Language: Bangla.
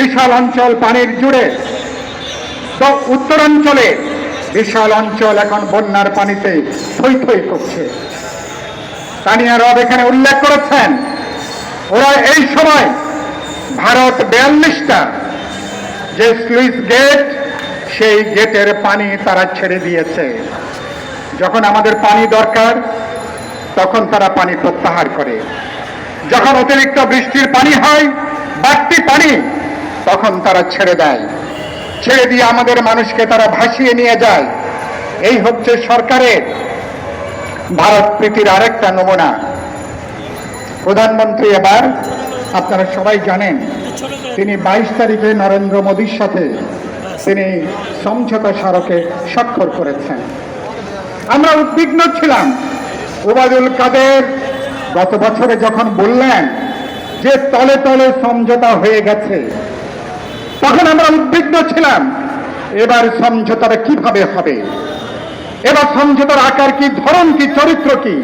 বিশাল অঞ্চল পানির জুড়ে। তো উত্তরাঞ্চলে বিশাল অঞ্চল এখন বন্যার পানিতে থই থই করছে। তানিয়া রব এখানে উল্লেখ করেছেন, ওরা এই সময় ভারত বিয়াল্লিশটা যে স্লুইস গেট, সেই গেটের পানি তারা ছেড়ে দিয়েছে। যখন আমাদের পানি দরকার, তখন তারা পানি প্রত্যাহার করে। যখন অতিরিক্ত বৃষ্টির পানি হয়, বাড়তি পানি তখন তারা ছেড়ে দেয়। ছেড়ে দিয়ে আমাদের মানুষকে তারা ভাসিয়ে নিয়ে যায়। এই হচ্ছে সরকারের। ভারত প্রীতির আরেকটা নমুনা। প্রধানমন্ত্রী এবার, আপনারা সবাই জানেন, তিনি বাইশ তারিখে নরেন্দ্র মোদীর সাথে তিনি সমঝোতা স্মারকে স্বাক্ষর করেছেন। আমরা উদ্বিগ্ন ছিলাম। ওবায়দুল কাদের গত বছরে যখন বললেন যে তলে তলে সমঝোতা হয়ে গেছে উদ্বিগ্ন ছিলাম। এবার সমঝোতাটা কীভাবে হবে? এবার সমঝোতার আকার কি ধরন কি চরিত্র কি?